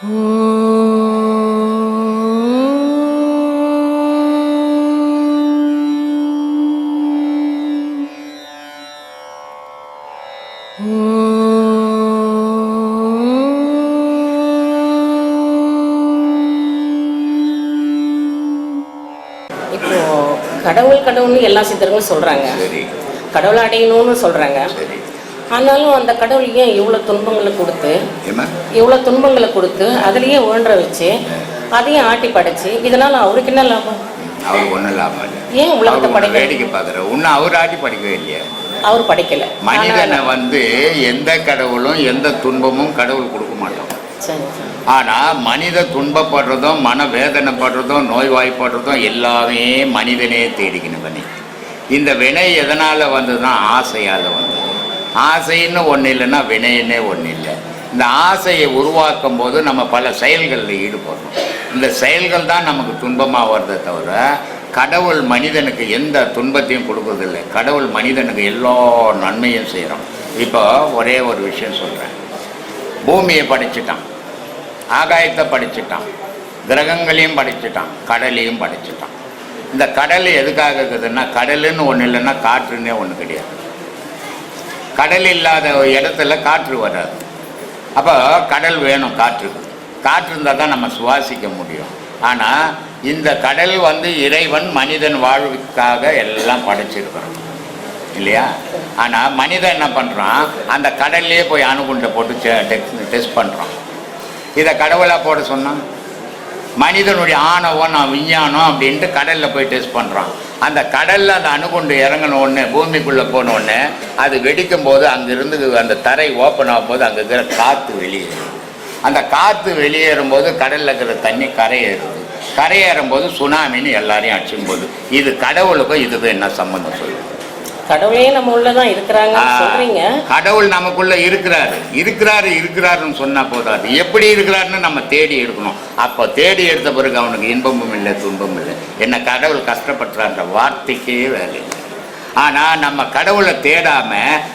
இப்போ கடவுள் கடவுள்னு எல்லா சித்தர்களும் சொல்றாங்க. கடவுளை அடையணும்னு சொல்றாங்க. ஆனாலும் அந்த கடவுள் ஏன் இவ்வளோ துன்பங்களை கொடுத்து இவ்வளோ துன்பங்களை கொடுத்து அதுலேயே உழன்ற வச்சு அதையும் ஆட்டி படைச்சு இதனால அவருக்கு என்ன லாபம்? அவர் ஒன்றும் லாபம் இல்லை. ஏன் உலகத்தை படைக்கல? வேடிக்கை பார்க்குற இன்னும் அவர் ஆட்டி படிக்கவே இல்லையா. அவர் படைக்கல. மனிதனை வந்து எந்த கடவுளும் எந்த துன்பமும் கடவுள் கொடுக்க மாட்டோம் சரி, சரி. ஆனா மனித துன்பப்படுறதும் மன வேதனைப்படுறதும் நோய்வாய்ப்படுறதும் எல்லாமே மனிதனே தேடிக்கணும் பண்ணி இந்த வினை எதனால வந்ததுன்னா ஆசையால வந்தது. ஆசைன்னு ஒன்று இல்லைன்னா வினைன்னே ஒன்று இல்லை. இந்த ஆசையை உருவாக்கும் போது நம்ம பல செயல்களில் ஈடுபடுறோம். இந்த செயல்கள் தான் நமக்கு துன்பமாக வருதே தவிர கடவுள் மனிதனுக்கு எந்த துன்பத்தையும் கொடுக்கறதில்லை. கடவுள் மனிதனுக்கு எல்லா நன்மையும் செய்கிறோம் இப்போ ஒரே ஒரு விஷயம் சொல்கிறேன் பூமியை படிச்சுட்டான். ஆகாயத்தை படிச்சுட்டான். கிரகங்களையும் படைச்சிட்டான். கடலையும் படைச்சிட்டான். இந்த கடல் எதுக்காக இருக்குதுன்னா கடலுன்னு ஒன்று இல்லைன்னா காற்றுன்னே ஒன்று கிடையாது. கடல் இல்லாத இடத்துல காற்று வராது. அப்போ கடல் வேணும் காற்றுக்கு காற்று இருந்தால் தான் நம்ம சுவாசிக்க முடியும். ஆனால் இந்த கடல் வந்து இறைவன் மனிதன் வாழ்வுக்காக எல்லாம் படைச்சிருக்கிறான். இல்லையா? ஆனால் மனிதன் என்ன பண்ணுறான் அந்த கடல்லையே போய் அணுகுண்டை போட்டு டெஸ்ட் பண்ணுறான் இதை கடவுளாக போட சொன்னான்? மனிதனுடைய ஆணவம் நான் விஞ்ஞானம் அப்படின்ட்டு கடலில் போய் டெஸ்ட் பண்ணுறான் அந்த கடலில் அந்த அணுகுண்டு இறங்கின ஒன்று பூமிக்குள்ளே போன ஒன்று அது வெடிக்கும் போது அங்கேருந்து அந்த தரை ஓப்பன் ஆகும்போது அங்கே இருக்கிற காற்று வெளியேறும். அந்த காற்று வெளியேறும் போது கடலில் இருக்கிற தண்ணி கரையேறுது. கரையேறும் போது சுனாமின்னு எல்லாரையும் அடிச்சும் போது இது கடவுளுக்கும் இதுக்கும் என்ன சம்மந்தம் சொல்லுது கடவுளே நம்ம உள்ளதான் இருக்கிறாங்கன்னு சொல்றீங்க. கடவுள் நமக்குள்ள இருக்கிறாரு. இருக்கிறாரு இருக்கிறாருன்னு சொன்னா போதாது எப்படி இருக்கிறாருன்னு நம்ம தேடி எடுக்கணும். அப்போ தேடி எடுத்த பிறகு அவனுக்கு இன்பமும் இல்லை துன்பமும் இல்லை. என்ன கடவுள் கஷ்டப்படுறான்ற வார்த்தைக்கே வேலை ஆனால் நம்ம கடவுளை தேடாம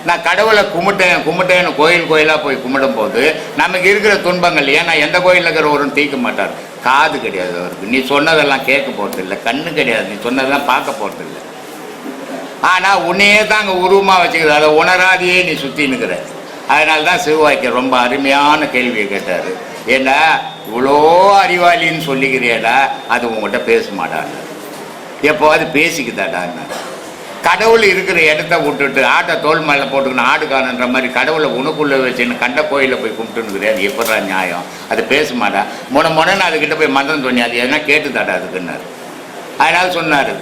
நான் கடவுளை கும்பிட்டேன் கும்பிட்டேன்னு கோயில் கோயிலாக போய் கும்பிடும் போது நமக்கு இருக்கிற துன்பங்கள் ஏன்னா எந்த கோயிலில் இருக்கிறவரும் தீர்க்க மாட்டார் காது கிடையாது அவருக்கு. நீ சொன்னதெல்லாம் கேட்க போகிறது இல்லை கண்ணு கிடையாது. நீ சொன்னதெல்லாம் பார்க்க போகிறது இல்லை ஆனால் உன்னையே தான் அங்கே உருவமாக வச்சுக்கிறது அதை உணராதையே நீ சுற்றின்னுக்கிற அதனால தான் சிவவாய்க்கு ரொம்ப அருமையான கேள்வியை கேட்டார். ஏன்னா இவ்வளோ அறிவாளின்னு சொல்லிக்கிறேடா அது உங்கள்கிட்ட பேச மாட்டாங்க எப்போவாது பேசிக்குதாடான்னு கடவுள் இருக்கிற இடத்த விட்டுட்டு ஆட்டை தோல் மேலே போட்டுக்கணும் ஆடு காணுன்ற மாதிரி கடவுளை உனக்குள்ளே வச்சுன்னு கண்ட கோயிலில் போய் கும்பிட்டுன்னு அது எப்படா நியாயம்? அது பேச மாட்டா முன முனன்னு அதுக்கிட்ட போய் மந்திரம் தோணி அது எதனா கேட்டுதாடா அதுக்குன்னாரு. அதனால சொன்னார்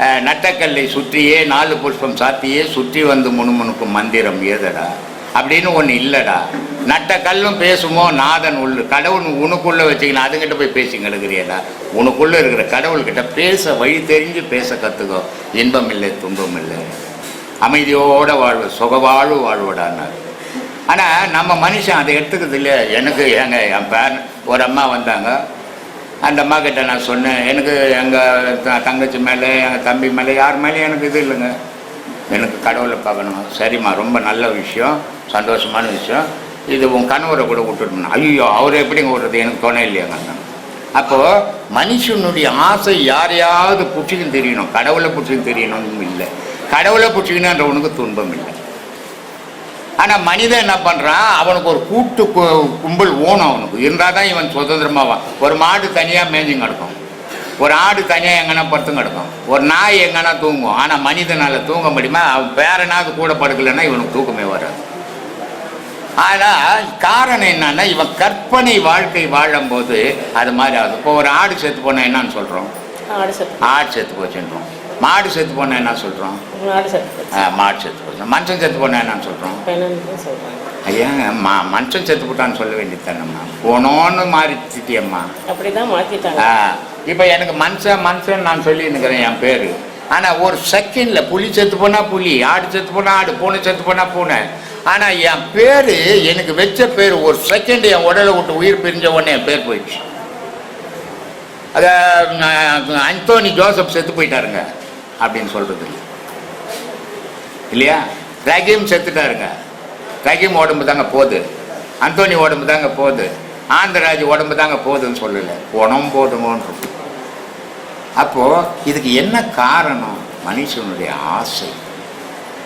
நட்டக்கல்லை சுற்றியே நாலு புஷ்பம் சாத்தியே சுற்றி வந்து முணுமுணுக்கும் மந்திரம் ஏதடா? அப்படின்னு ஒன்று இல்லைடா. நட்ட கல்லும் பேசுமோ? நாதன் உள்ளு. கடவுள் உனக்குள்ளே வச்சுக்கணும் அதுங்கிட்ட போய் பேசி கிடக்குறியடா. உனக்குள்ளே இருக்கிற கடவுள்கிட்ட பேச வழி தெரிஞ்சு பேச கற்றுக்கோ இன்பம் இல்லை துன்பம் இல்லை அமைதியோட வாழ்வு சுகவாழ்வு வாழ்வுடான்னார் ஆனால் நம்ம மனுஷன் அதை எடுத்துக்கிறது இல்லையா? எனக்கு எங்க என் பேர் ஒரு அம்மா வந்தாங்க. அந்த அம்மா கிட்ட நான் சொன்னேன் எனக்கு எங்கள் தங்கச்சி மேலே எங்கள் தம்பி மேலே யார் மேலேயும் எனக்கு இது இல்லைங்க. எனக்கு கடவுளை பார்க்கணும்? சரிம்மா ரொம்ப நல்ல விஷயம் சந்தோஷமான விஷயம். இது உன் கணவரை கூட விட்டுட்டோம்னா ஐயோ அவர் எப்படிங்க விடுறது எனக்கு துணை இல்லையாங்க. அப்போது மனுஷனுடைய ஆசை யாரையாவது பிடிச்சிக்கும் தெரியணும். கடவுளை பிடிச்சிக்கும் தெரியணும்னு இல்லை. கடவுளை பிடிச்சிக்கணுன்றவனுக்கு துன்பம் இல்லை. ஆனால் மனிதன் என்ன பண்ணுறான் அவனுக்கு ஒரு கூட்டு கும்பல் ஓணும் அவனுக்கு. இருந்தால் தான் இவன் சுதந்திரமாவான் ஒரு மாடு தனியாக மேய்ஞ்சி கிடக்கும். ஒரு ஆடு தனியாக எங்கன்னா படுத்து கிடக்கும். ஒரு நாய் எங்கன்னா தூங்கும். ஆனால் மனிதனால் தூங்க முடியுமா? அவன் பேரனாவது கூட படுக்கலைன்னா இவனுக்கு தூக்கமே வராது. ஆனால் காரணம் என்னன்னா இவன் கற்பனை வாழ்க்கை வாழும்போது அது மாதிரி ஆகுது. இப்போ ஒரு ஆடு செத்து போனால் என்னன்னு சொல்கிறோம் ஆடு செத்து ஆடு செத்து போச்சுன்றோம். மாடு செத்து போனால் என்ன சொல்கிறோம் ஆடு செத்து. மாடு செத்து போச்சு. மனுஷன் செத்து போனால் என்னன்னு சொல்கிறோம் ஐயா மா மனுஷன் செத்து போட்டான்னு சொல்ல வேண்டியதானம்மா போனோன்னு மாறிச்சிட்டியம்மா. அப்படிதான் மாத்திட்டாங்க. ஆ இப்போ எனக்கு மனுஷன் மனுஷன் நான் சொல்லி நிற்கிறேன் என் பேர். ஆனால் ஒரு செகண்டில் புலி செத்து போனா புலி ஆடு செத்து போனா ஆடு பூனை செத்து போனா பூனை. ஆனால் என் பேர் எனக்கு வச்ச பேர் ஒரு செகண்ட் என் உடலை விட்டு உயிர் பிரிஞ்ச உடனே என் பேர் போயிடுச்சு. அத அந்தோனி ஜோசப் செத்து போயிட்டாருங்க. அப்படின்னு சொல்கிறது இல்லை. இல்லையா? ரகீம் செத்துட்டாருங்க. ரகீம் உடம்பு தாங்க போகுது. அந்தோனி உடம்பு தாங்க போகுது. ஆந்திராஜ் உடம்பு தாங்க போதுன்னு சொல்லலை. குணம் போதுமோன்னு அப்போது இதுக்கு என்ன காரணம்? மனுஷனுடைய ஆசை.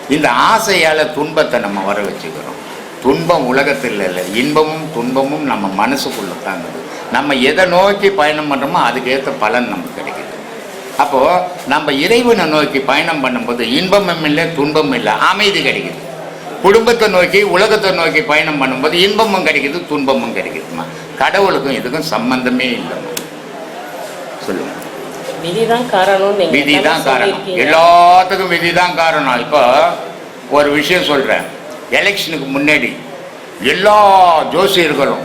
இந்த ஆசையால் துன்பத்தை நம்ம வர வச்சுக்கிறோம். துன்பம் உலகத்தில் இல்லை. இன்பமும் துன்பமும் நம்ம மனசுக்குள்ளே தாங்குது. நம்ம எதை நோக்கி பயணம் பண்ணுறோமோ அதுக்கேற்ற பலன் நமக்கு கிடைக்குது அப்போ நம்ம இறைவனை நோக்கி பயணம் பண்ணும்போது இன்பமும் இல்லை துன்பமும் இல்லை அமைதி கிடைக்குது. குடும்பத்தை நோக்கி உலகத்தை நோக்கி பயணம் பண்ணும்போது இன்பமும் கிடைக்குது துன்பமும் கிடைக்குதுமா கடவுளுக்கும் இதுக்கும் சம்பந்தமே இல்லைம்மா சொல்லுங்க. விதிதான் காரணம் நீங்க விதி தான் காரணம். எல்லாத்துக்கும் விதி தான் காரணம். இப்போ ஒரு விஷயம் சொல்கிறேன் எலெக்ஷனுக்கு முன்னாடி எல்லா ஜோசியர்களும்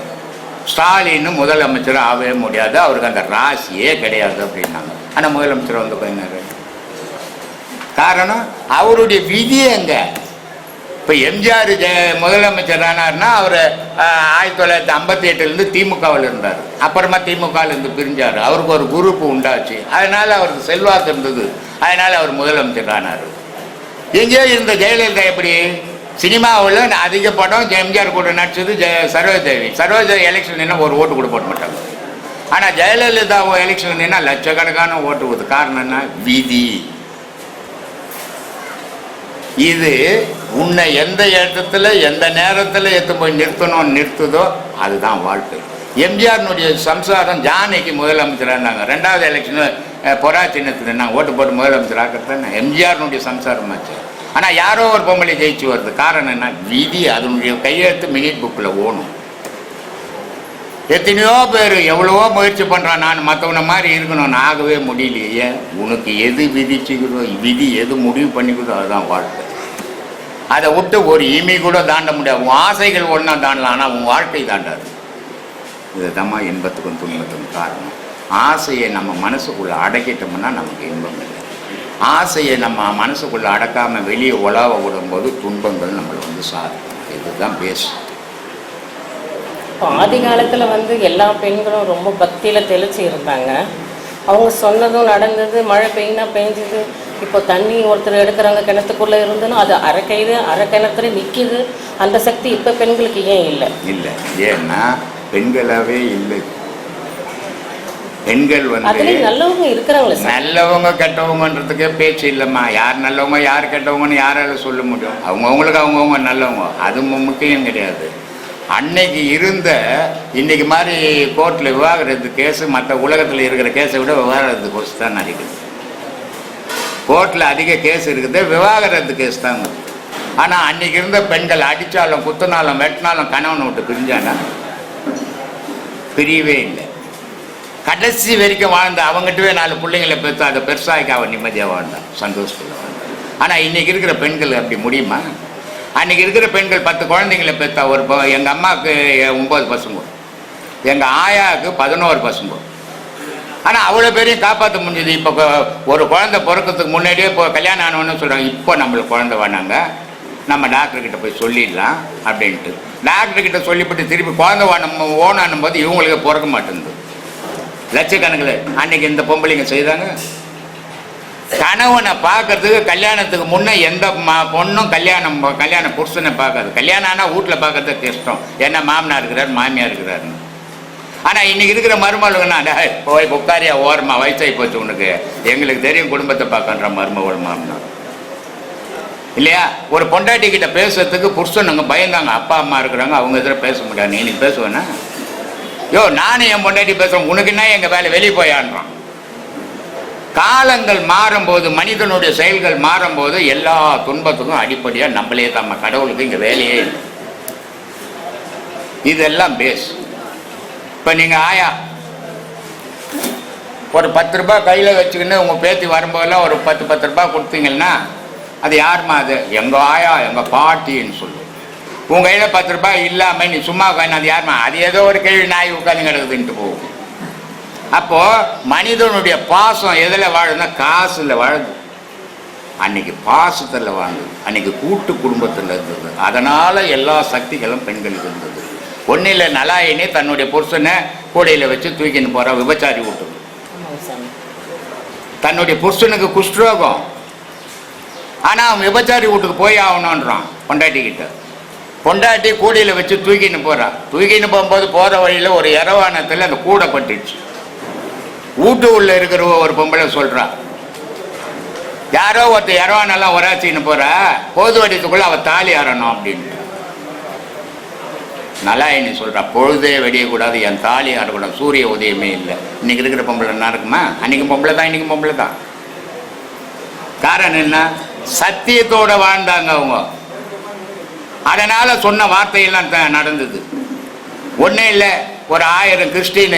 ஸ்டாலின் முதலமைச்சர் ஆகவே முடியாது. அவருக்கு அந்த ராசியே கிடையாது அப்படின்னாங்க. ஆனால் முதலமைச்சர் வந்து போயினார். காரணம் அவருடைய விதி எங்க? இப்போ எம்ஜிஆர் ஜெ முதலமைச்சர் ஆனார்னா அவர் ஆயிரத்தி தொள்ளாயிரத்தி ஐம்பத்தி எட்டுலேருந்து திமுகவில் இருந்தார். அப்புறமா திமுகவிலேருந்து பிரிஞ்சார். அவருக்கு ஒரு குரூப் உண்டாச்சு. அதனால் அவருக்கு செல்வாக்கு இருந்தது. அதனால் அவர் முதலமைச்சர் ஆனார். எங்கேயோ இருந்த ஜெயலலிதா எப்படி? சினிமாவில் அதிக படம் எம்ஜிஆர் கூட நடிச்சது ஜெய சரோஜதேவி சரோஜதேவி எலெக்ஷன் என்ன ஒரு ஓட்டு கூட போட மாட்டாங்க. ஆனால் ஜெயலலிதா எலெக்ஷன் வந்தீங்கன்னா லட்சக்கணக்கான ஓட்டு போகுது. காரணம் என்ன? விதி. இது உன்னை எந்த இடத்துல எந்த நேரத்தில் எடுத்து போய் நிறுத்தணும் நிறுத்துதோ அதுதான் வாழ்க்கை. எம்ஜிஆர்னுடைய சம்சாரம் ஜானகி முதலமைச்சராக இருந்தாங்க ரெண்டாவது எலெக்ஷனு பொறா சின்னத்தில் நான் ஓட்டு போட்டு முதலமைச்சர் ஆக்கிறதுன்னு எம்ஜிஆர்னுடைய சம்சாரமாச்சு ஆனால் யாரோ ஒரு பொம்பளை ஜெயிச்சு வருது. காரணம் என்ன? விதி. அதனுடைய கையெழுத்து மினிட் புக்கில் ஓணும். எத்தனையோ பேர் எவ்வளவோ முயற்சி பண்ணுறான் நான் மற்றவனை மாதிரி இருக்கணும்னு ஆகவே முடியலையே. உனக்கு எது விதிச்சுக்கிறதோ விதி எது முடிவு பண்ணிக்கிறதோ அதுதான் வாழ்க்கை. அதை விட்டு ஒரு இமி கூட தாண்ட முடியாது. உன் ஆசைகள் ஒன்றா தாண்டலாம் ஆனால் உன் வாழ்க்கை தாண்டாது. இதுதாம்மா இன்பத்துக்கும் துன்பத்துக்கும் காரணம். ஆசையை நம்ம மனசுக்குள்ளே அடக்கிட்டோம்னா நமக்கு இன்பம் இல்லை. ஆசையை நம்ம மனசுக்குள்ளே அடக்காமல் வெளியே உலாவ விடும்போது துன்பங்கள் நம்மளை வந்து சாதிக்கும் இதுதான் பேசும் இப்போ ஆதி காலத்துல வந்து எல்லா பெண்களும் ரொம்ப பக்தியில தெளிச்சு இருந்தாங்க. அவங்க சொன்னதும் நடந்தது மழை பெய்யினா பெஞ்சுது இப்போ தண்ணி ஒருத்தர் எடுக்கிறாங்க கிணத்துக்குள்ள இருந்துன்னா அது அரை கைது அரை கிணத்துல நிக்குது. அந்த சக்தி இப்போ பெண்களுக்கு ஏன் இல்லை? இல்லை. ஏன்னா பெண்களாவே இல்லை. பெண்கள் வந்து நல்லவங்க இருக்கிறாங்களே நல்லவங்க கெட்டவங்கன்றதுக்கே பேச்சு இல்லைம்மா. யார் நல்லவங்க யார் கெட்டவங்கன்னு யாரால சொல்ல முடியும்? அவங்கவுங்களுக்கு அவங்கவுங்க நல்லவங்க. அது முக்கியம் கிடையாது. அன்னைக்கு இருந்த இன்னைக்கு மாதிரி கோர்ட்டில் விவாகரத்து கேஸு மற்ற உலகத்தில் இருக்கிற கேஸை விட விவாகரத்து கேஸ் தான் அதிகம். கோர்ட்டில் அதிக கேஸ் இருக்குது விவாகரத்து கேஸ் தாங்க ஆனால் அன்னைக்கு இருந்த பெண்கள் அடித்தாலும் குத்தினாலும் வெட்டினாலும் கணவனை விட்டு பிரிஞ்சாங்க பிரியவே இல்லை. கடைசி வரைக்கும் வாழ்ந்த அவங்ககிட்டவே நாலு பிள்ளைங்களை பெற்று அதை பெருசாக அவன் நிம்மதியாக வாழ்ந்தான் சந்தோஷத்தில் வாழ்ந்தான். ஆனால் இன்னைக்கு இருக்கிற பெண்கள் அப்படி முடியுமா? அன்றைக்கி இருக்கிற பெண்கள் பத்து குழந்தைங்களை பெற்ற ஒரு எங்கள் அம்மாவுக்கு ஒம்பது பசங்க. எங்கள் ஆயாவுக்கு பதினோரு பசங்க. ஆனால் அவ்வளோ பேரையும் காப்பாற்ற முடிஞ்சது. இப்போ ஒரு குழந்தை பிறக்கிறதுக்கு முன்னாடியே இப்போ கல்யாணம் ஆனவொன்னு சொல்கிறாங்க இப்போ நம்மளுக்கு குழந்தை வேணாங்க. நம்ம டாக்டர்கிட்ட போய் சொல்லிடலாம் அப்படின்ட்டு. டாக்டர்கிட்ட சொல்லிவிட்டு திருப்பி குழந்தை வாணும் ஓனானும் போது இவங்களுக்கு பிறக்க மாட்டேங்குது. லட்சக்கணக்கில் அன்னைக்கு இந்த பொம்பளைங்க செய்தாங்க. கணவனை பார்க்கறதுக்கு கல்யாணத்துக்கு முன்னே எந்த மா பொண்ணும் கல்யாணம் கல்யாண புருஷனை பார்க்காது. கல்யாணம் ஆனால் வீட்டில் பார்க்கறது கஷ்டம் என்ன மாமனார் இருக்கிறார் மாமியார் இருக்கிறாருன்னு ஆனால் இன்னைக்கு இருக்கிற மருமகளுங்கண்ணா போய் உட்காரியா ஓரமா வயசாகி போச்சு உனக்கு. எங்களுக்கு தெரியும் குடும்பத்தை பார்க்கன்ற மருமகள் மாமனார். இல்லையா? ஒரு பொண்டாட்டி கிட்ட பேசுறதுக்கு புருஷனுங்க பயந்தாங்க. அப்பா அம்மா இருக்கிறாங்க அவங்க இதில் பேச முடியாது. நீ நீ பேசுவேன்னா யோ நானும் என் பொண்டாட்டி பேசுகிறேன் உனக்கு என்ன வேலை? வெளியே போயான்றான். காலங்கள் மாறும்போது மனிதனுடைய செயல்கள் மாறும்போது எல்லா துன்பத்துக்கும் அடிப்படையாக நம்மளே தம்ம கடவுளுக்கு இங்கே வேலையே இல்லை. இதெல்லாம் பேஸ் இப்போ நீங்கள் ஆயா ஒரு பத்து ரூபாய் கையில் வச்சுக்கின்னு உங்கள் பேத்தி வரும்போதெல்லாம் ஒரு பத்து பத்து ரூபாய் கொடுத்தீங்கன்னா அது யாரும்மா அது? எங்கள் ஆயா எங்கள் பாட்டின்னு சொல்லுவோம் உங்கள் கையில் பத்து ரூபாய் இல்லாமல் நீ சும்மா உட்காந்து அது யாரும்மா? அது ஏதோ ஒரு கேள்வி நாய் உட்காந்து கிடக்குதுன்ட்டு போகும். அப்போது மனிதனுடைய பாசம் எதில் வாழுதுன்னா காசில் வாழுது. அன்னைக்கு பாசத்தில் வாழ்ந்தது. அன்னைக்கு கூட்டு குடும்பத்தில் இருந்தது. அதனால் எல்லா சக்திகளும் பெண்களுக்கு இருந்தது. ஒன்றும் இல்லை நலாயினி தன்னுடைய புருஷனை கூடையில் வச்சு தூக்கின்னு போகிற விபச்சாரி விட்டுது தன்னுடைய புருஷனுக்கு குஷ்டரோகம். ஆனால் அவன் விபச்சாரி வீட்டுக்கு போய் ஆகணுன்றான் பொண்டாட்டிக்கிட்ட பொண்டாட்டி கூடையில் வச்சு தூக்கின்னு போகிறான் தூக்கின்னு போகும்போது போகிற வழியில் ஒரு இரவானத்தில் அந்த கூடை பட்டுச்சு வீட்டு உள்ள இருக்கிற ஒரு பொம்பளை சொல்றா. யாரோ ஒருத்தர் நல்லா உராச்சின்னு போறா. போது வடித்துக்குள்ள அவ தாலி அறணும் அப்படின்னு. என்ன சொல்றா. பொழுதே வெடியக்கூடாது என் தாலி ஆடக்கூடாது சூரிய உதயமே இல்லை. இன்னைக்கு இருக்கிற பொம்பளை என்ன இருக்குமா? அன்னைக்கு பொம்பளை தான் இன்னைக்கு பொம்பளை தான். காரணம் என்ன? சத்தியத்தோட வாழ்ந்தாங்க அவங்க. அதனால சொன்ன வார்த்தையெல்லாம் த- நடந்தது. ஒன்றும் இல்லை. ஒரு ஆயிரம் கிறிஸ்டின்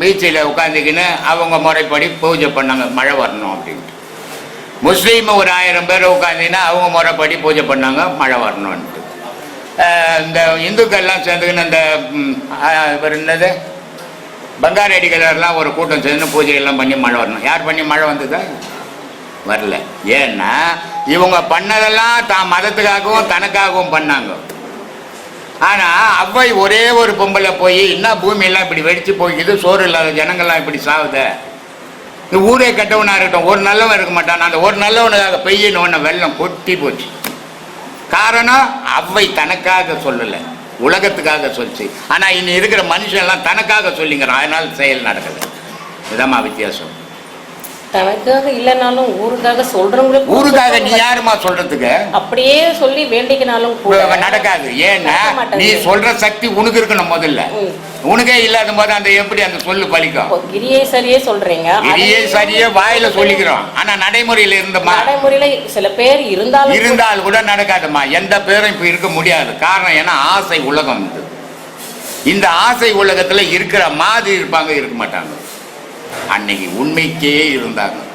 பீச்சில் உட்காந்துக்கின்னு அவங்க முறைப்படி பூஜை பண்ணாங்க மழை வரணும் அப்படின்ட்டு. முஸ்லீம் ஒரு ஆயிரம் பேர் உட்காந்திங்கன்னா அவங்க முறைப்படி பூஜை பண்ணாங்க மழை வரணும்ன்ட்டு. இந்த இந்துக்கள்லாம் சேர்ந்துக்கின்னு அந்த இவர் என்னது? பங்காரடிகளெல்லாம் ஒரு கூட்டம் சேர்ந்து பூஜைகள்லாம் பண்ணி மழை வரணும். யார் பண்ணி மழை வந்ததா? வரல. ஏன்னா இவங்க பண்ணதெல்லாம் தான் மதத்துக்காகவும் தனக்காகவும் பண்ணாங்க. ஆனால் அவ்வை ஒரே ஒரு பொம்பளை போய் என்ன பூமியெல்லாம் இப்படி வெடித்து போய்க்குது சோறு இல்லாத ஜனங்கள்லாம் இப்படி சாகுது இந்த ஊரே கெட்டவனாக இருக்கட்டும் ஒரு நல்லவன் இருக்க மாட்டான். அந்த ஒரு நல்லவனுக்காக பெய்யணும் ஒன்று வெள்ளம் கொட்டி போச்சு. காரணம் அவ்வை தனக்காக சொல்லலை. உலகத்துக்காக சொல்லிச்சு. ஆனால் இனி இருக்கிற மனுஷன்லாம் தனக்காக சொல்லிங்கிறான். அதனால் செயல் நடக்குது இதாம்மா வித்தியாசம். தனக்காக இல்லைனாலும் ஊருக்காக சொல்றவங்களுக்கு ஊருக்காக நீ யாருமா சொல்றதுக்கு? அப்படியே சொல்லி வேண்டிக்கினாலும் நடக்காது. ஏன்னா. நீ சொல்ற சக்தி உனக்கு இருக்கணும் முதல்ல. உனக்கே இல்லாத போது அந்த எப்படி அந்த சொல்லு பலிக்கும் கிரியை சரியே சொல்றீங்க. இதையே சரியே வாயில சொல்லிக்கிறோம். ஆனா நடைமுறையில இருந்தமா? நடைமுறையில சில பேர் இருந்தாலும் இருந்தால் கூட நடக்காதுமா? எந்த பேரும் இப்ப இருக்க முடியாது. காரணம் ஏன்னா ஆசை உலகம் இந்த ஆசை உலகத்துல இருக்கிற மாதிரி இருப்பாங்க இருக்க மாட்டாங்க. அன்னைக்கு உண்மைக்கே இருந்தாங்க.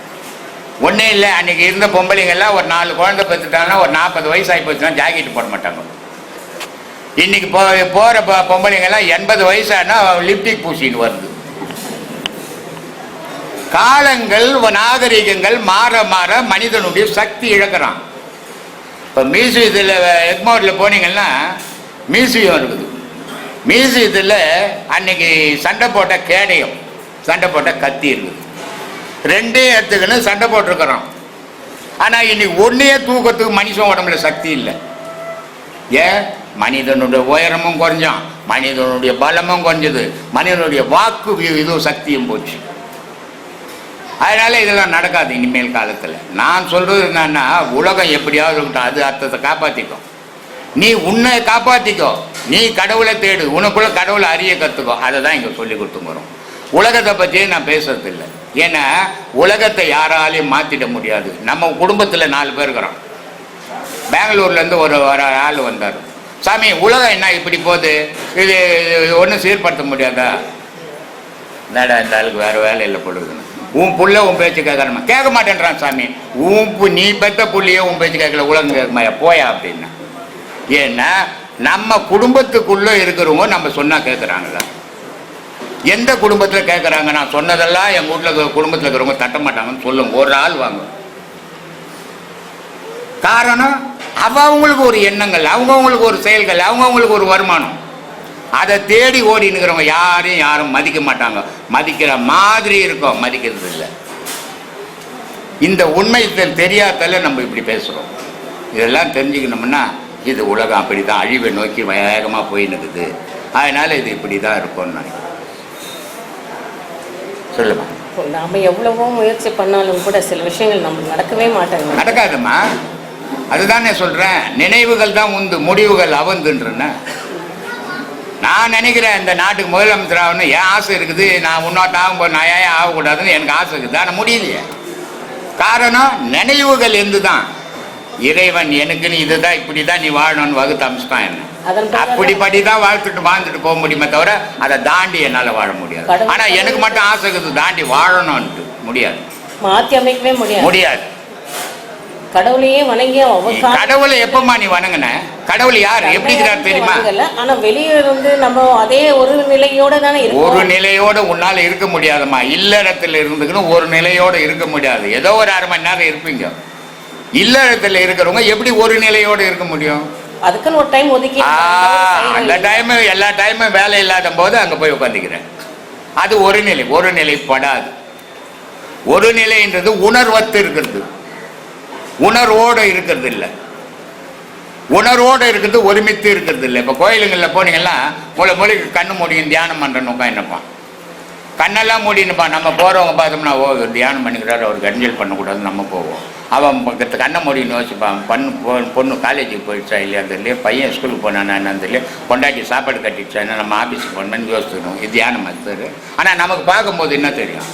ஒன்றே இல்லை அன்னைக்கு இருந்த பொம்பளைங்க எல்லாம் ஒரு நாலு குழந்தை பெற்றுட்டாங்கன்னா ஒரு நாற்பது வயசு ஆகி போச்சுன்னா ஜாக்கெட் போட மாட்டாங்க. இன்னைக்கு போ போகிற பொ- பொம்பளைங்கள்லாம் எண்பது வயசானா லிப்டிக் பூசின்னு வருது. காலங்கள் நாகரிகங்கள் மாற மாற மனிதனுடைய சக்தி இழக்கிறான். இப்போ மியூசியத்தில் எக்மோரில் போனீங்கன்னா மியூசியம் இருக்குது. மியூசியத்தில் அன்னைக்கு சண்டை போட்ட கேடயம். சண்டை போட்ட கத்தி இருக்குது ரெண்டே எடுத்துக்கின்னு சண்டை போட்டிருக்கிறோம். ஆனால் இன்னைக்கு ஒன்றையே தூக்கத்துக்கு மனுஷன் உடம்புல சக்தி இல்லை. ஏன் மனிதனுடைய உயரமும் குறைஞ்சான். மனிதனுடைய பலமும் குறைஞ்சது. மனிதனுடைய வாக்கு இதுவும் சக்தியும் போச்சு. அதனால இதெல்லாம் நடக்காது இனிமேல் காலத்தில். நான் சொல்றது என்னன்னா உலகம் எப்படியாவது இருக்கட்டும் அது அர்த்தத்தை காப்பாற்றிக்கும் நீ உன்னை காப்பாற்றிக்கோ நீ கடவுளை தேடு. உனக்குள்ள கடவுளை அறிய கற்றுக்கோ அதை தான் இங்கே சொல்லி கொடுத்துங்கிறோம் உலகத்தை பற்றியே நான் பேசுறது இல்லை ஏன்னா உலகத்தை யாராலையும் மாற்றிட முடியாது. நம்ம குடும்பத்தில் நாலு பேர் இருக்கிறோம். பெங்களூர்லேருந்து ஒரு ஒரு ஆள் வந்தார். சாமி உலகம் என்ன இப்படி போகுது? இது ஒன்றும் சீர்படுத்த முடியாதா? என்னடா இந்த ஆளுக்கு வேறு வேலை இல்லை பொழுதுன்னு உன் புள்ள உன் பேச்சு கேட்கறமா கேட்க மாட்டேன்றான் சாமி. உன் பு- நீ பெத்த புள்ளியே உன் பேச்சு கேட்கல உலகம் கேட்கமாயா போயா அப்படின்னா. ஏன்னா நம்ம குடும்பத்துக்குள்ளே இருக்கிறவங்க நம்ம சொன்னால் கேட்குறாங்களா எந்த குடும்பத்தில் கேட்குறாங்க நான் சொன்னதெல்லாம் எங்கள் வீட்டில் குடும்பத்தில் இருக்கிறவங்க தட்ட மாட்டாங்கன்னு சொல்லுங்க ஒரு ஆள் வாங்க. காரணம் அவங்களுக்கு ஒரு எண்ணங்கள் அவங்கவுங்களுக்கு ஒரு செயல்கள் அவங்கவுங்களுக்கு ஒரு வருமானம். அதை தேடி ஓடி நிற்கிறவங்க யாரையும் யாரும் மதிக்க மாட்டாங்க. மதிக்கிற மாதிரி இருக்கும் மதிக்கிறது இல்லை. இந்த உண்மை தெ- தெரியாதல நம்ம இப்படி பேசுகிறோம் இதெல்லாம் தெரிஞ்சுக்கணும்னா இது உலகம் அப்படி தான் அழிவை நோக்கி வேகமாக போய் நிற்குது அதனால் இது இப்படி தான் இருக்கும்னு நினைக்கிறேன். சொல்லுமா. நாம எவ்வளவோ முயற்சி பண்ணாலும் கூட சில விஷயங்கள் நமக்கு நடக்கவே மாட்டேங்குது நடக்காதும்மா அதுதானே சொல்கிறேன் நினைவுகள் தான் உந்து முடிவுகள் அவந்துன்றன. நான் நினைக்கிறேன் இந்த நாட்டுக்கு முதலமைச்சர் ஆகணும் என் ஆசை இருக்குது. நான் முன்னோட்டம் ஆகும்போது நான் ஏன் ஆகக்கூடாதுன்னு எனக்கு ஆசை இருக்குது. ஆனால் முடியலையே. காரணம் நினைவுகள் எந்து தான் இறைவன் எனக்குன்னு இதுதான் இப்படி தான் நீ வாழணும்னு வகுத்து அமைச்சிட்டான் என்ன. அதன் பிறகு அப்படிப்படி தான் வாழ்த்துட்டு வாழ்ந்துட்டு போக முடியுமே தவிர அதை தாண்டி என்னால் வாழ முடியாது. ஆனால் எனக்கு மட்டும் ஆசை இருக்குது தாண்டி வாழணும்ன்ட்டு. முடியாது. மாத்தி அமைக்கவே முடியாது. முடியாது. கடவுளையே வணங்கி நீ அவக்காக கடவுளை எப்பமா நீ வணங்குன? கடவுள் யார்? எப்படி இருக்கிறார் தெரியுமா. ஆனா வெளியே இருந்து நம்ம அதே ஒரு நிலையோட தானே ஒரு நிலையோட உன்னால இருக்க முடியாதும்மா. இல்லறத்துல இருந்துக்கணும் ஒரு நிலையோட இருக்க முடியாது. ஏதோ ஒரு அரை மணி நேரம் இருப்பீங்க. இல்லறத்துல இருக்கிறவங்க எப்படி ஒரு நிலையோட இருக்க முடியும்? அதுக்குன்னு ஒரு டைம் ஒதுக்கி அந்த டைம் எல்லா டைமும் வேலை இல்லாத போது அங்க போய் உட்காந்துக்கிறேன் அது ஒரு நிலை ஒரு நிலை படாது ஒரு நிலைன்றது உணர்வத்து இருக்கிறது. உணர்வோடு இருக்கிறது இல்லை. உணர்வோடு இருக்கிறது ஒருமித்து இருக்கிறது இல்லை. இப்போ கோயிலுங்களில் போனீங்கன்னா மூளை மூளைக்கு கண்ணு மூடியும் தியானம் பண்ணுறன்னு உட்காந்துப்பான் கண்ணெல்லாம் மூடின்னுப்பா. நம்ம போகிறவங்க பார்த்தோம்னா ஓ தியானம் பண்ணிக்கிறாரு அவர் அஞ்சல் பண்ணக்கூடாதுன்னு நம்ம போவோம். அவன் பக்கத்து கண்ணை மூடின்னு யோசிப்பான் பண்ணு பொண்ணு காலேஜுக்கு போயிடுச்சா இல்லையா தெரியல பையன் ஸ்கூலுக்கு போனானா என்னன்னு தெரியல பொண்டாட்டி சாப்பாடு கட்டிடுச்சா என்ன நம்ம ஆஃபீஸுக்கு போனோம்னு யோசிக்கணும். இது தியானம் அது ஆனால் நமக்கு பார்க்கும்போது என்ன தெரியும்?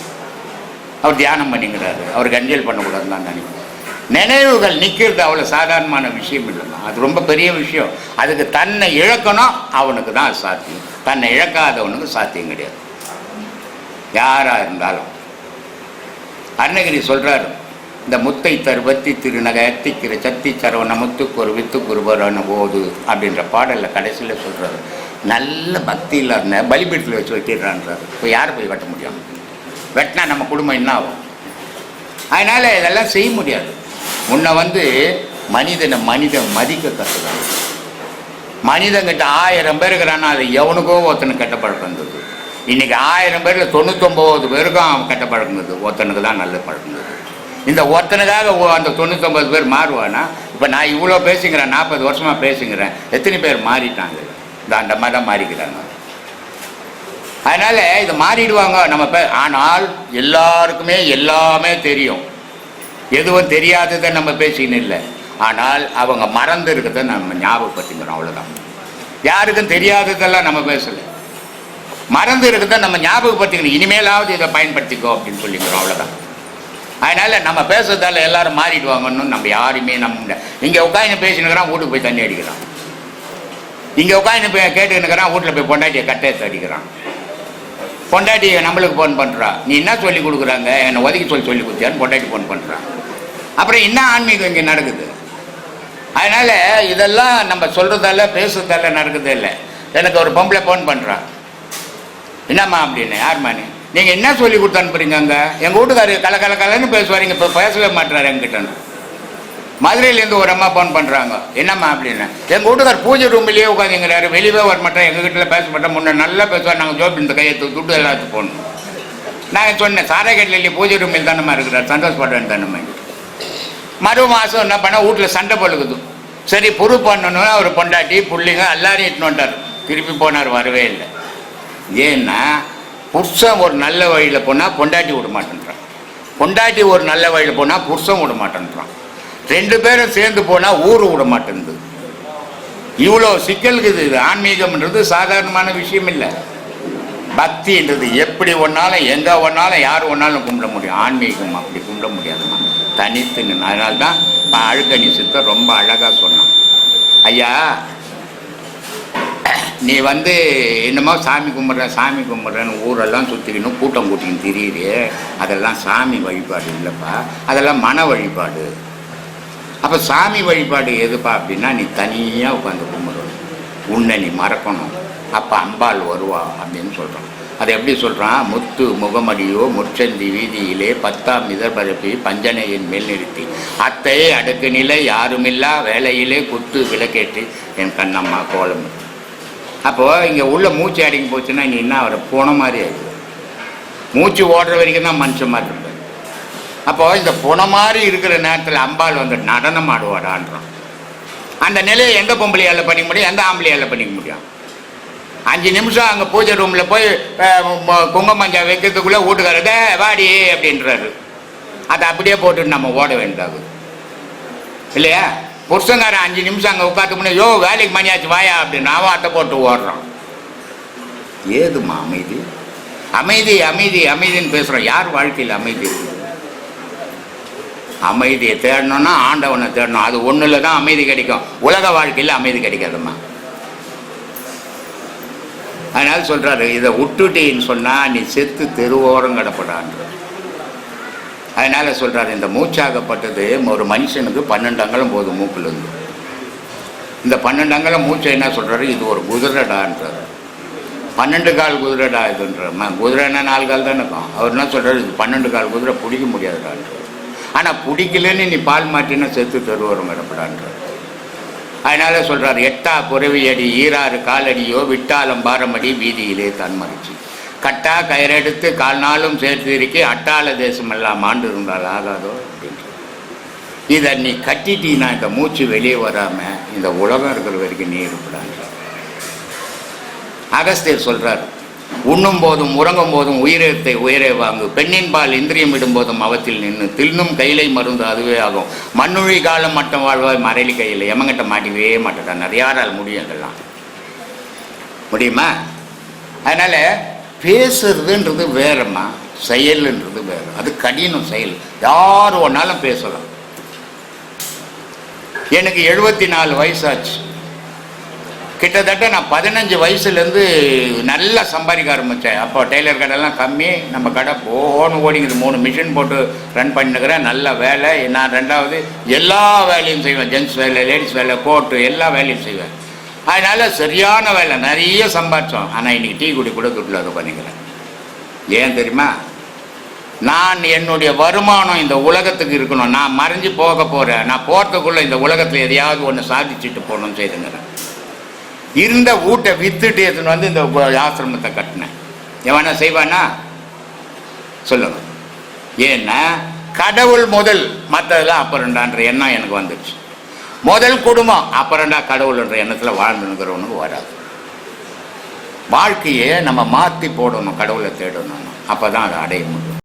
அவர் தியானம் பண்ணிக்கிறாரு. அவர் கஞ்சல் பண்ணக்கூடாதுன்னு தான் நினைக்கிறேன். நினைவுகள் நிற்கிறது அவ்வளோ சாதாரணமான விஷயம் இல்லைம்மா அது ரொம்ப பெரிய விஷயம். அதுக்கு தன்னை இழக்கணும் அவனுக்கு தான் சாத்தியம். தன்னை இழக்காதவனுக்கு சாத்தியம் கிடையாது. யாராக இருந்தாலும். அருணகிரி சொல்கிறார் இந்த முத்தை தருவத்தி திருநகை அத்திக்கிற சத்தி சரவண முத்துக்கு ஒரு வித்து போது அப்படின்ற பாடலில் கடைசியில் சொல்கிறாரு நல்ல பக்தியில் இருந்த பலிபீடத்தில் வச்சு வெட்டிடுறான்றாரு. இப்போ யார் போய் வெட்ட முடியும்? வெட்டினா நம்ம குடும்பம் என்ன ஆகும்? அதனால் இதெல்லாம் செய்ய முடியாது. முன்ன வந்து மனிதனை மனிதன் மதிக்க கற்றுக்கணும் மனிதங்கிட்ட ஆயிரம் பேர் இருக்கிறான்னா அது எவனுக்கோ ஒருத்தனுக்கு கெட்ட பழக்கம் இருந்தது இன்னைக்கு ஆயிரம் பேரில் தொண்ணூத்தொம்பது பேருக்கும் அவன் கெட்ட பழக்கம் இருக்குது ஒருத்தனுக்கு தான் நல்ல பழக்கம் இந்த ஒருத்தனுக்காக ஓ- அந்த தொண்ணூத்தொம்பது பேர் மாறுவானா? இப்போ நான் இவ்வளோ பேசுங்கிறேன் நாற்பது வருஷமாக பேசுங்கிறேன் எத்தனை பேர் மாறிட்டாங்க? இந்த அந்த மாதிரி தான் மாறிக்கிறாங்க. அதனால் இது மாறிடுவாங்க. நம்ம பே ஆனால் எல்லாருக்குமே எல்லாமே தெரியும். எதுவும் தெரியாததை நம்ம பேசின்னு இல்லை. ஆனால் அவங்க மறந்து இருக்கிறத நம்ம ஞாபகப்படுத்திக்கிறோம். அவ்வளோதான் யாருக்கும் தெரியாததெல்லாம் நம்ம பேசலை. மறந்து இருக்கிறத நம்ம ஞாபகப்படுத்திக்கணும். இனிமேலாவது இதை பயன்படுத்திக்கோ அப்படின்னு சொல்லிக்கிறோம் அவ்வளோதான் அதனால் நம்ம பேசுறதால எல்லாரும் மாறிடுவாங்கன்னு நம்ம யாருமே நம்ம இங்கே உட்காந்து பேசினுக்கிறான் வீட்டுக்கு போய் தண்ணி அடிக்கிறான். இங்கே உட்காந்து போய் கேட்டுக்கினுக்கிறான் வீட்டில் போய் பொண்டாட்டியை கட்டை அடிக்கிறான். பொண்டாட்டி நம்மளுக்கு ஃபோன் பண்ணுறா நீ என்ன சொல்லி கொடுக்குறாங்க? என்னை ஒதுக்கி சொல்லி சொல்லி கொடுத்தியான்னு பொண்டாட்டி ஃபோன் பண்ணுறான் அப்புறம் என்ன ஆன்மீகம் இங்கே நடக்குது? அதனால் இதெல்லாம் நம்ம சொல்கிறதால பேசுறதால நடக்குது இல்லை. எனக்கு ஒரு பொம்பளை ஃபோன் பண்ணுறான் என்னம்மா அப்படின்னு யாரும்மா நீங்கள் என்ன சொல்லி கொடுத்து அனுப்புறீங்க அங்கே? எங்கள் வீட்டுக்காரு கல கல கலன்னு பேசுவார் இங்கே இப்போ பேசவே மாட்டுறாரு எங்கிட்ட மதுரையிலேருந்து ஒரு அம்மா ஃபோன் பண்ணுறாங்க என்னம்மா அப்படின்னு எங்கள் வீட்டுக்கார் பூஜை ரூம்லேயே உட்காந்துங்கிறாரு வெளியே வர மாட்டேன். எங்கள் வீட்டில் பேச மாட்டேன் முன்னே நல்லா பேசுவார். நாங்கள் ஜோப் இந்த கையை துட்டு எல்லாத்துக்கும் போகணும் நான் சொன்னேன் சாரைக்கட்டில் பூஜை ரூமில் தானம்மா இருக்கிறார். சந்தோஷப்படுறேன் தானம்மா. மறு மாதம் என்ன பண்ண வீட்டில் சண்டை பழுகுது. சரி பொறு பண்ணணும்னு அவர் பொண்டாட்டி பிள்ளைங்க எல்லாரையும் இட்டுன்னு வந்துட்டார். திருப்பி போனார் வரவே இல்லை. ஏன்னா புருஷன் ஒரு நல்ல வழியில் போனால் பொண்டாட்டி விட மாட்டேன்றான். பொண்டாட்டி ஒரு நல்ல வழியில் போனால் புருஷன் விட மாட்டேன்றான். ரெண்டு பேரும் சேர்ந்து போனால் ஊர் விட மாட்டேங்குது இவ்வளோ சிக்கலுக்கு இது ஆன்மீகம்ன்றது சாதாரணமான விஷயம் இல்லை. பக்தின்றது எப்படி ஒன்றாலும் எங்கே ஒன்றாலும் யார் ஒன்றாலும் கும்பிட முடியும். ஆன்மீகம் அப்படி கும்பிட முடியாதுமா தனித்துன்னு. அதனால்தான் அழுக்கணி சித்தர் ரொம்ப அழகாக சொன்னான். ஐயா நீ வந்து என்னமோ சாமி கும்பிட்ற சாமி கும்பிட்றன்னு ஊரெல்லாம் சுற்றிக்கணும் கூட்டம் கூட்டின்னு தெரியுது. அதெல்லாம் சாமி வழிபாடு இல்லைப்பா. அதெல்லாம் மன வழிபாடு. அப்போ சாமி வழிபாடு எதுப்பா அப்படின்னா நீ தனியாக உட்காந்து கும்பிடணும். உன்னை நீ மறக்கணும். அப்போ அம்பாள் வருவா அப்படின்னு சொல்கிறான் அதை எப்படி சொல்கிறான் முத்து முகமடியோ முற்சந்தி வீதியிலே பத்தாம் இதழ் பரப்பி பஞ்சனையின் மேல் நிறுத்தி. அத்தையே அடுக்கு நிலை யாருமில்லா வேலையிலே குத்து விளக்கேற்றி என் கண்ணம்மா கோலம் அப்போது இங்கே உள்ள மூச்சு அடங்கி போச்சுன்னா இங்கே என்ன அவரை போன மாதிரி ஆயிடுது. மூச்சு ஓடுற வரைக்கும் தான் மனுஷன் மாதிரி இருப்பார். அப்போது இந்த புன மாதிரி இருக்கிற நேரத்தில் அம்பாள் வந்து நடனம் ஆடுவாடான்றோம் அந்த நிலையை எந்த பொம்பளையால் பண்ணிக்க முடியும்? எந்த ஆம்பளையால் பண்ணிக்க முடியும்? அஞ்சு நிமிஷம் அங்கே பூஜை ரூமில் போய் குங்குமஞ்சா வைக்கிறதுக்குள்ளே வீட்டுக்காரத வாடி அப்படின்றாரு. அதை அப்படியே போட்டு நம்ம ஓட வேண்டியதாகுது. இல்லையா? புருஷங்காரன் அஞ்சு நிமிஷம் அங்கே உட்காந்து முன்னே யோ வேலைக்கு மணியாச்சு வாயா அப்படின்னு அவன் அட்டை போட்டு ஓடுறோம். ஏதுமா அமைதி? அமைதி அமைதி அமைதின்னு பேசுகிறோம் யார் வாழ்க்கையில் அமைதி இருக்குது? அமைதியை தேடணும்னா ஆண்டவனை தேடணும். அது ஒன்றில் தான் அமைதி கிடைக்கும். உலக வாழ்க்கையில் அமைதி கிடைக்காதும்மா. அதனால சொல்கிறாரு இதை விட்டுட்டின்னு சொன்னால் நீ செத்து தெருவோரம் கிடப்படான்ற. அதனால் சொல்கிறார் இந்த மூச்சாகப்பட்டது ஒரு மனுஷனுக்கு பன்னெண்டு அங்கலம் போதும் மூக்குல இருந்து இந்த பன்னெண்டு அங்கலம் மூச்சை என்ன சொல்கிறாரு இது ஒரு குதிரடான்றார். பன்னெண்டு கால் குதிரைடா இதுன்ற ம- குதிரைன்னா நாலு கால் தானே இருக்கும்? அவர் என்ன சொல்கிறார் இது பன்னெண்டு கால் குதிரை பிடிக்க முடியாதுடான்றார். ஆனால் பிடிக்கலன்னு நீ பால் மாட்டினா செத்து தருவோம் கிடப்படான்றார் அதனால் சொல்கிறார் எட்டா புறவியடி ஈராறு காலடியோ விட்டாலம் பாரமடி வீதியிலே தன்மறிச்சி கட்டா கயிறெடுத்து கால் நாளும் சேர்த்து இருக்கி அட்டாள தேசம் எல்லாம் ஆண்டு இருந்தால் ஆகாதோ அப்படின்ட்டு இதை நீ கட்டிட்டீன்னா இந்த மூச்சு வெளியே வராமல் இந்த உலகம் இருக்கிற வரைக்கும் நீ இருப்படாங்க அகஸ்தியர் சொல்கிறார் உண்ணும் போதும் உறங்கும் போதும் உயிரத்தை உயிரே வாங்கு. பெண்ணின் பால் இந்திரியம் விடும் போதும் அவத்தில் நின்று. தின்னும் கையிலை மருந்து அதுவே ஆகும். மண்ணுழி காலம் மட்டம் வாழ்வாய் மறைலி கையில். எமங்கிட்ட மாட்டிக்கவே மாட்டேன் நிறைய யாரால் முடியும் இதெல்லாம். முடியுமா? அதனால் பேசுறதுன்றது வேறம்மா. செயல்ன்றது வேற. அது கடினம் செயல். யார் ஒன்னாலும் பேசலாம். எனக்கு எழுபத்தி நாலு வயசாச்சு. கிட்டத்தட்ட நான் பதினஞ்சு வயசுலேருந்து நல்லா சம்பாதிக்க ஆரம்பித்தேன் அப்போ டெய்லர் கடைலாம் கம்மி. நம்ம கடை போகணும் ஓடிங்குது. மூணு மிஷின் போட்டு ரன் பண்ணிக்கிறேன் நல்ல வேலை. நான் ரெண்டாவது எல்லா வேலையும் செய்வேன். ஜென்ஸ் வேலை லேடிஸ் வேலை கோட்டு எல்லா வேலையும் செய்வேன். அதனால் சரியான வேலை. நிறைய சம்பாதிச்சோம் ஆனால் இன்றைக்கி டீ குடி கூட துட்டில் அதை பண்ணிக்கிறேன் ஏன் தெரியுமா? நான் என்னுடைய வருமானம் இந்த உலகத்துக்கு இருக்கணும். நான் மறைஞ்சு போக போகிறேன் நான் போகிறதுக்குள்ளே இந்த உலகத்தில் எதையாவது ஒன்று சாதிச்சுட்டு போகணும்னு செய்துங்கிறேன். இருந்த வீட்டை வித்துட்டு எடுத்துன்னு வந்து இந்த ஆசிரமத்தை கட்டினேன். எவனா செய்வானா சொல்லுங்க. ஏன்னா கடவுள் முதல் மற்றதெல்லாம் அப்புறண்டான்ற எண்ணம் எனக்கு வந்துடுச்சு முதல் குடும்பம். அப்புறண்டா கடவுள்ன்ற எண்ணத்தில் வாழ்ந்துங்கிறவனுக்கு வராது. வாழ்க்கையை நம்ம மாற்றி போடணும் கடவுளை தேடணும் அப்போ தான் அதை அடைய முடியும்.